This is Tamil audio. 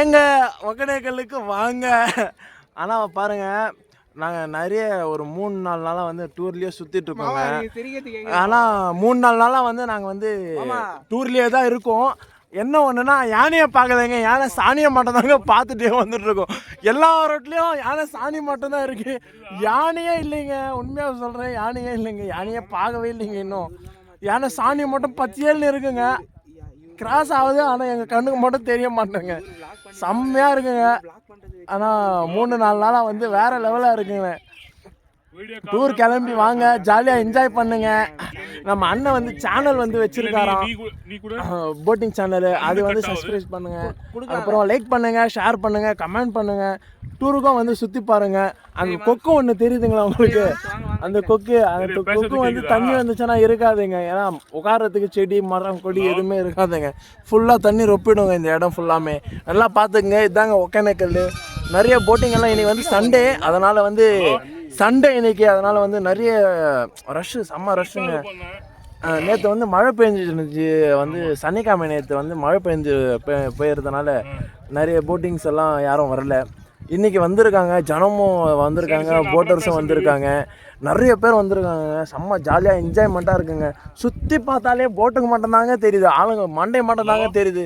எங்க ஒகனேக்கலுக்கு வாங்க. ஆனால் பாருங்க நாங்கள் நிறைய ஒரு மூணு நாலு நாளாக வந்து டூர்லேயே சுற்றிட்டு இருக்கோங்க. ஆனால் மூணு நாலு நாளாக வந்து நாங்கள் வந்து. டூர்லேயே தான் இருக்கோம். என்ன ஒன்றுனா யானையை பார்க்கலைங்க. யானை சாணியை மட்டும் தாங்க பார்த்துட்டே வந்துட்டு இருக்கோம். எல்லா ரோட்லேயும் யானை சாணி மட்டும் தான் இருக்கு. யானையே இல்லைங்க. உண்மையாக சொல்கிறேன் யானையே இல்லைங்க. யானையே பார்க்கவே இல்லைங்க இன்னும். யானை சாணி மட்டும் பச்சையல்னு இருக்குங்க. கிராஸ் ஆகுது ஆனால் எங்கள் கண்ணுக்கு மட்டும் தெரிய மாட்டேங்க. செம்மையாக இருக்குங்க. ஆனால் மூணு நாலு நாளாக வந்து வேற லெவலாக இருக்குங்க. டூர் கிளம்பி வாங்க ஜாலியாக என்ஜாய் பண்ணுங்க. நம்ம அண்ணன் வந்து சேனல் வந்து வச்சிருக்காராம். நீ கூட போட்டிங் சேனல் அது வந்து சப்ஸ்கிரைப் பண்ணுங்க. அப்புறம் லைக் பண்ணுங்க ஷேர் பண்ணுங்க கமெண்ட் பண்ணுங்க. டூருக்கும் வந்து சுற்றி பாருங்க. அந்த கொக்கு ஒன்று தெரியுதுங்களா உங்களுக்கு? அந்த கொக்கு அந்த கொக்கு வந்து தண்ணி வந்துச்சுன்னா இருக்காதுங்க. ஏன்னா உட்காரத்துக்கு செடி மரம் கொடி எதுவுமே இருக்காதுங்க. ஃபுல்லாக தண்ணி ரொப்பிடுங்க இந்த இடம் ஃபுல்லாமே நல்லா பார்த்துக்குங்க. இதாங்க ஒகேனக்கல் நிறைய போட்டிங் எல்லாம் இன்னைக்கு வந்து சண்டே அதனால் வந்து சண்டே இன்னைக்கு. அதனால் வந்து நிறைய ரஷ்ஷு செம்ம ரஷ்ஷுங்க நேற்று வந்து மழை பெஞ்சிருந்துச்சு. வந்து சனிக்கிழமை நேற்று வந்து மழை பெஞ்சு பெ- பெய்யறதுனால நிறைய போட்டிங்ஸ் எல்லாம் யாரும் வரல. இன்னைக்கு வந்திருக்காங்க ஜனமும் வந்திருக்காங்க போட்டர்ஸும் வந்திருக்காங்க. நிறைய பேர் வந்திருக்காங்க. செம்ம ஜாலியாக என்ஜாய்மெண்ட்டாக இருக்குங்க. சுற்றி பார்த்தாலே போட்டுக்கு மட்டும்தாங்க தெரியுது. ஆளுங்க மண்டை மட்டும்தாங்க தெரியுது.